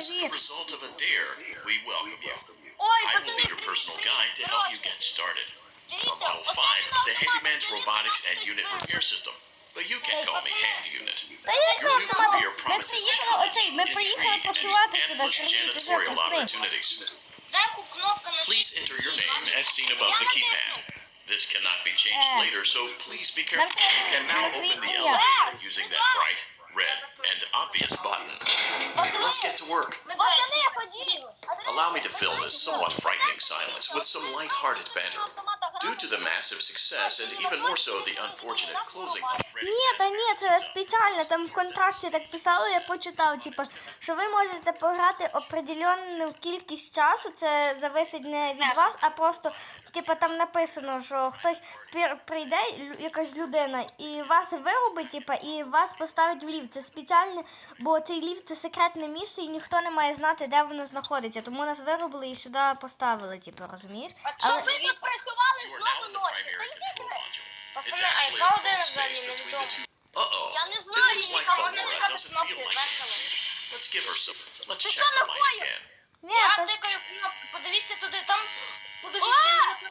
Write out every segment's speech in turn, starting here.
the привіт. result of a dare, we welcome you. Ой, I will пацани, be your personal guide to help you get started. дивіться, For Model оце 5, нам the автомат Handyman's дає robotics and автомат. unit repair system. But you can call me Hand Unit. Та як Your це new автомат? career Ми promises приїхали оцей, ми challenge, приїхали intrigue, and працювати сюди, endless Сергій, ти вже janitorial посни. opportunities. Зверху кнопка на Please enter your name as seen above the keypad. This cannot be changed later, so please be careful. You can now open the elevator using that bright, red, and obvious button. Let's get to work. Allow me to fill this somewhat frightening silence with some light-hearted banter. Due to the massive success and even more so the unfortunate closing Ні, та ні, це спеціально, там в контракті так писало, я почитав, типу, що ви можете пограти определенну кількість часу, це зависить не від вас, а просто, типу, там написано, що хтось пір- прийде, якась людина, і вас вирубить, типу, і вас поставить в ліфт. Це спеціально, бо цей ліфт це секретне місце, і ніхто не має знати, де воно знаходиться. Тому нас вирубили і сюди поставили, типу, розумієш? Щоб Але ви тут працювали знову ночі. Та йдіть. Пацани, а яка space взагалі between the two. Uh-oh. Я не It знаю, looks like нікого не doesn't feel like весело. Let's give her some. Let's check the light again. ні, Я та тикаю кнопку, подивіться туди, там, подивіться, там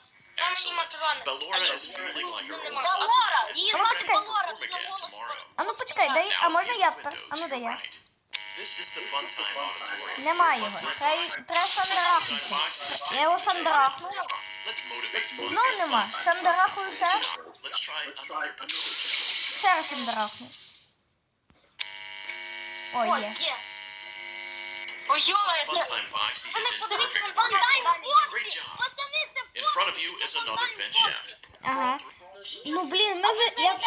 Excellent. аніматрони. Ballora is feeling like her own Та Лора, її Ну, звати почекай. Tomorrow. А ну почекай, дай, а можна я? пер- А ну дай я. This is the fun time auditorium. Немає його. Треба треба is Я його шандарахну. Let's motivate Знову нема. box. Ще. Let's try another control. Ще раз. О, Ой, є. є. Ой, йома, це... time box is Пацани, in подивіться perfect на order. Ван Great хлопці. job. Пацани, це In front of you is another vent shaft. Ага. Ну блін, ми вже. Я,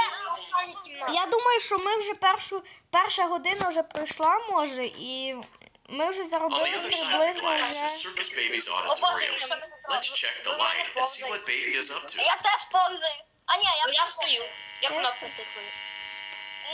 я думаю, що ми вже першу перша година вже пройшла, може, і ми вже On the заробили other side of the приблизно glass is вже. Circus Baby's auditorium. Let's check the light and see what Baby is up to. Я теж повзаю. А ні, я Я стою, я Я кнопку тикаю.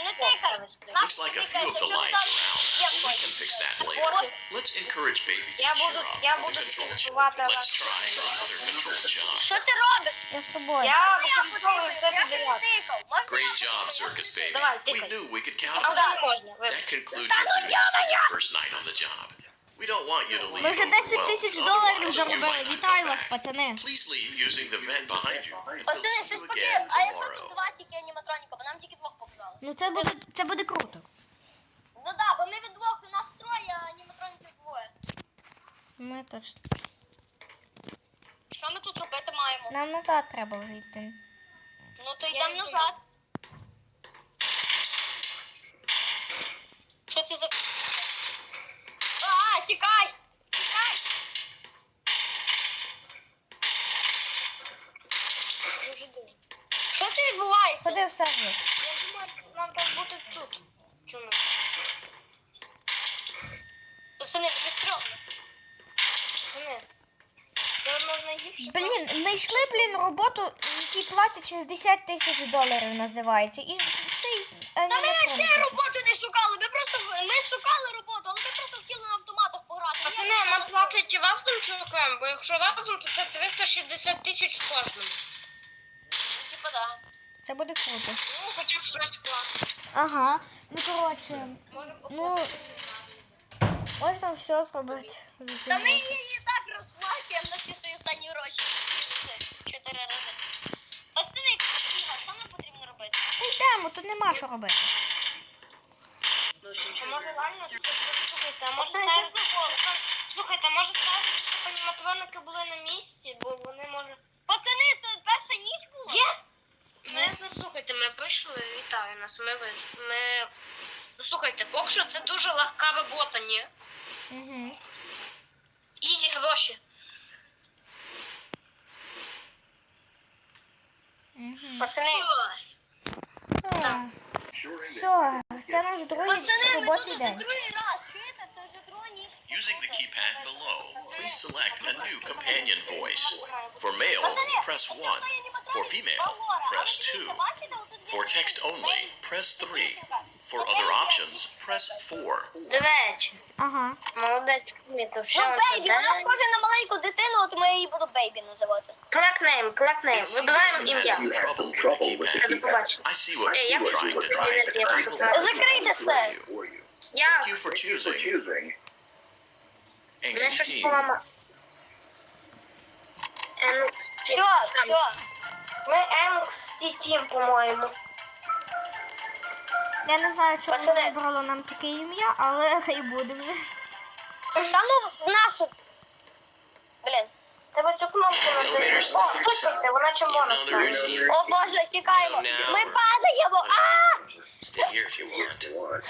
Не тикай. Looks like a few of the lights are out, but we can fix that later. Let's encourage Baby to Я cheer буду, up я with the буду control job. слідкувати Let's вас. try another control job. Що ти робиш? Я з тобою. Я Я використовую все подивився, я ще не підряд. тикав. Можна Great я job, подивлюсь? Circus Baby. Давай, We тикай. knew we could count А on вже you. не можна. That вибач. concludes your duties for your first night on the job. We don't want you to leave Ми вже 10 тисяч доларів заробили. Вітаю вас, пацани. Please leave using the vent behind you, we'll Пацани, see щось you поки, again а якщо tomorrow. два тільки аніматроніка, бо нам тільки двох показали. Ну це буде це буде круто. Ну да, бо ми від двох нас троє, а аніматроніків двоє. Ми точно. Що ми тут робити маємо? Нам назад треба вже йти. Ну то йдемо назад. Що це за... А, тікай! Тікай! Дуже. Що це відбувається? Ходи в сервіс. Я думаю, що нам треба бути тут. Чому? Пацани, не стрьомно. Пацани, це можна гірше. Блін, знайшли, блін, роботу, якій платять 60 тисяч доларів називається. І все й Та ми ще аніматроніка. роботу не шукали, ми просто ми шукали роботу, але ми просто хотіли на автоматах пограти. Пацани, Я нам знала, платять чувакам, бо якщо разом, то це 360 тисяч кожному. що, Типа да. Це буде круто. Ну, хоча б щось класне. Ага. Ну коротше, ну можна все зробити. за Та ці ми гроші. її і так розплачуємо на всі свої останні гроші. Чотири рази. Пацани, Іга, що нам потрібно робити? Ну, Йдемо, тут нема що робити. А може реально, слухайте, а може що Слухайте, може ставити, щоб аніматроники були на місці, бо вони може... Пацани, це перша ніч була? Єс! Ми, ну слухайте, ми прийшли, вітаю нас, ми вийшли. Ми... Ну слухайте, поки що це дуже легка робота, ні? Угу. Ізі гроші. Пацани, Все, це наш другий пацани, ми робочий тут вже день. другий раз. Using the keypad below, please select a new companion voice. For male, press 1. For female, press 2. For text only, press 3. For other options, press 4. До речі, Ага. молодець, Кмітов, що Ну, це бейбі, вона схожа на маленьку дитину, от ми її буду бейбі називати. Клакнейм, клакнейм, It seems вибираємо you had ім'я. some trouble with the keypad. До побачення. I see what Hey, you're yeah. trying to type, and I will Yeah. Закрийте for це. you. Я Thank you for choosing. Мене щось Team. полама. Ен- Все, все. Ми Angsty Team, по-моєму. Я не знаю, чому Пацани. вибрало нам таке ім'я, але хай буде вже. Та ну, нашу. Блін. Треба цю кнопку натиснути. О, кликайте, вона червона стане. О боже, тікаємо. Ми падаємо. А! Stay here if you want.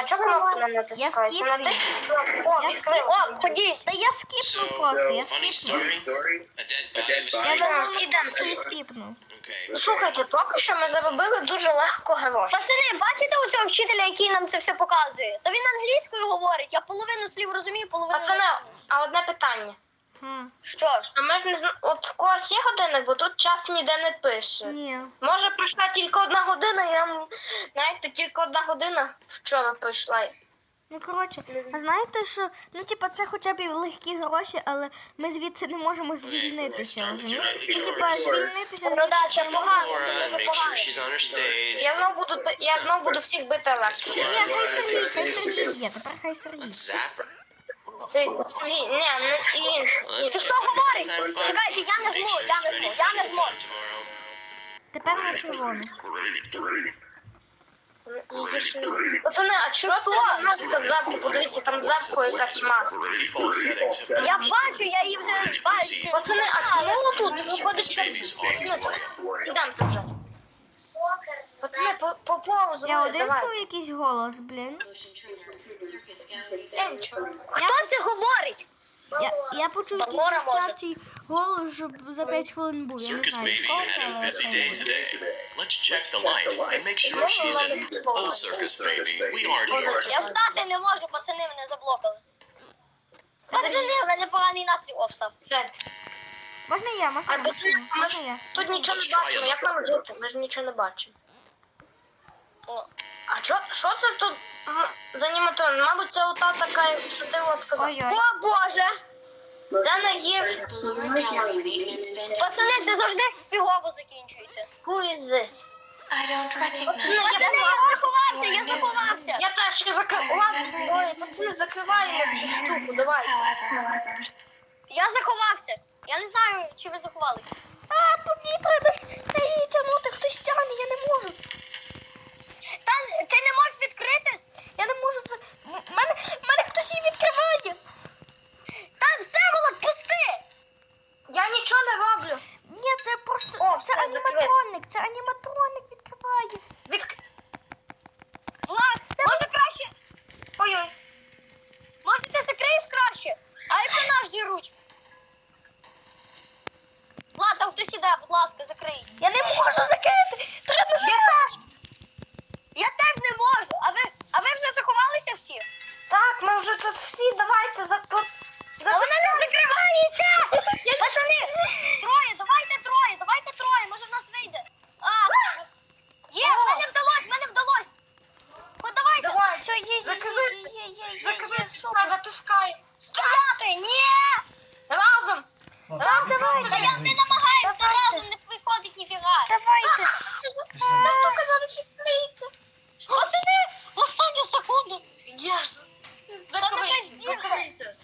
А чого кнопку не скіпаю. Натисніть кнопку. О, Я відкрила. О, ходіть. Та я скіпну просто, я скіпну. Я found. думаю, ти скіпну. Okay. Ну, Слухайте, поки що ми заробили дуже легко гроші. Пацани, бачите у цього вчителя, який нам це все показує? Та він англійською говорить, я половину слів розумію, половину. Пацани, а одне питання. Хм. Що ж? А ми ж не зна... От у когось є годинник, бо тут час ніде не пише. Ні. Може пройшла тільки одна година, і нам, знаєте, тільки одна година вчора пройшла. Ну коротше, а знаєте, що ну типа це хоча б і легкі гроші, але ми звідси не можемо звільнитися. розумієш? Ну, типа звільнитися Ну да, це погано, це and дуже make sure погано. she's on her stage. Я знов буду я знов буду всіх бити електрикою. Ні, хай Сергій, хай Сергій є, тепер хай Сергій. Не і інше. Let's Це що говорить? Чекайте, я не зможу, я не for я не tomorrow. Тепер на червону. Пацани, а чого тут маска зверху? Подивіться, там зверху якась маска. Я бачу, я її вже бачу. Пацани, а чому тут виходить? Ідемо вже. Пацани, по, по повзу, Я один чув якийсь голос, блін. Я нічого. Хто це говорить? Я, я почув якийсь Бабора може. дівчачий голос, щоб за 5 хвилин був. Я не Circus знаю, Baby хто had a але busy хай day today. Let's check the light and make sure she's in. Oh, Circus Baby, we aren't here to Я встати не можу, пацани мене заблокали. Пацани, в мене поганий настрій обстав. Все. Можна я, можна А я, пацани, можна я. тут нічого не бачимо. Як нам жити? Ми ж нічого не бачимо. О, А що, що це тут за аніматрон? Мабуть, це ота така, що ти от казав. Ой-ой. О боже! Це не гірше. Пацани, це завжди фігово закінчується. Who is this? Пацани, я заховався, я заховався. Я теж я закрив. Ой, пацани, закриваємо цю штуку, давай. Я заховався. Я не знаю, чи ви заховались. А, по мені треба ж та її тягнути, хтось тягне, я не можу. Та ти не можеш відкрити? Я не можу це. В мене, в мене хтось її відкриває. Та все, Волод, пусти! Я нічого не роблю. Ні, це просто. О, це все, аніматроник, це аніматроник відкриває. Від... Влад, може краще? Ой-ой. Може ти закриєш краще? А якщо наш діруть? Влад, там хтось іде, будь ласка, закрий. Я не можу закрити.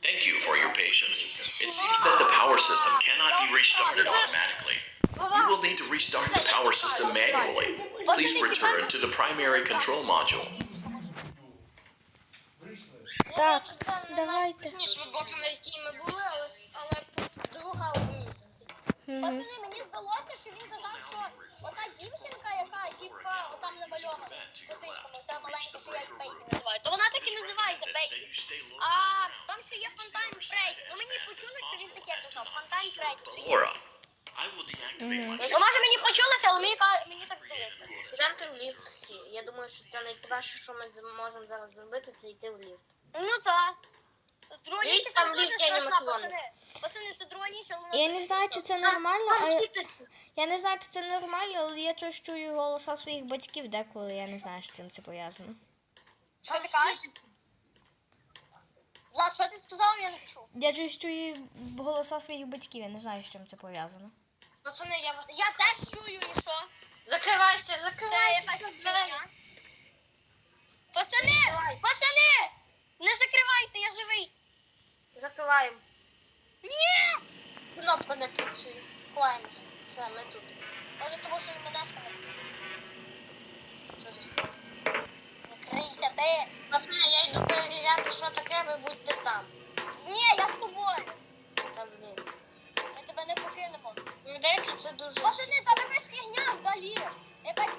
Thank you for your patience. It seems that the power system cannot be restarted automatically. You will need to restart the power system manually. Please return to the primary control module. Так, давайте. Технічні боки, на які ми були, але, але друга в місці. Пацани, мені здалося, що він казав, що ота дівчинка, яка думаю, що це найкраще, що ми можемо зараз зробити, це йти в ліфт. Ну так. Друга там ліфт страшна, пацани. Це але Я не знаю, чи це нормально, Там а світить. я не знаю, чи це нормально, але я щось чую голоса своїх батьків деколи. Я не знаю, з чим це пов'язано. Що ти кажеш? Влад, що ти сказав, я не почув. Я щось чую голоса своїх батьків, я не знаю, з чим це пов'язано. Пацани, я вас... Я теж чую, і що? Закривайся, закривайся. якась фігня. Пацани, пацани, не закривайте, я живий. закриваємо. Ні! Кнопка не працює. Ховаємося. Все, ми тут. Може, тому що він мене Що за Закрийся ти! Пацани, я йду перевіряти, що таке, ви будьте там. Ні, я з тобою! Та блін. Ми тебе не покинемо. Мені здається, це дуже. Пацани, там якась фігня вдалі. Якась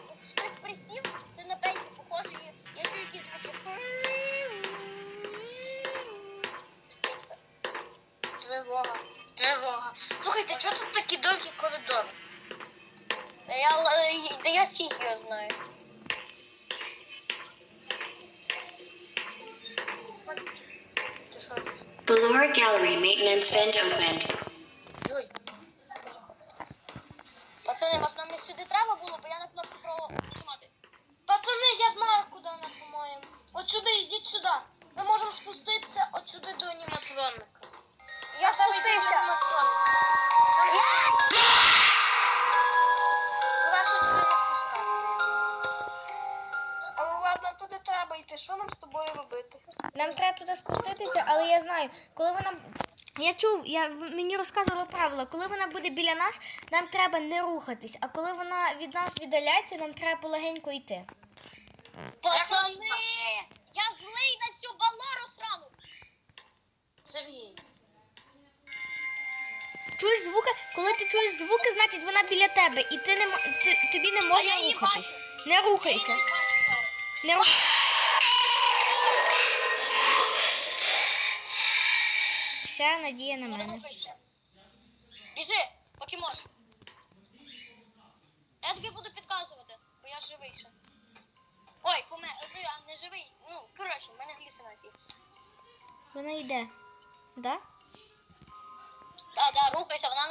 я фіг його знаю. Це? Ballora Gallery maintenance vent opened. Ой. Пацани, може нам не сюди треба було, бо я на кнопку право нажимати. Пацани, я знаю, куди вона, по-моєму. От сюди, йдіть сюди. Ми можемо спуститися от сюди до аніматроника. Я спустився. Що нам з тобою робити? Нам треба туди спуститися, але я знаю, коли вона. Я чув, я, мені розказували правила, коли вона буде біля нас, нам треба не рухатись, а коли вона від нас віддаляється, нам треба полегенько йти. Пацани! Я злий на цю балору срану! Сергій. Чуєш звуки? Коли ти чуєш звуки, значить вона біля тебе, і ти не ти, тобі не можна її рухатись. Не рухайся. Не рух... Вся надія на мене. Біжи, поки можеш. Я тобі буду підказувати, бо я живий ще. Ой, поме, ну, я не живий. Ну, коротше, в мене галюцинації. Вона йде. Да? Так, так, рухайся, вона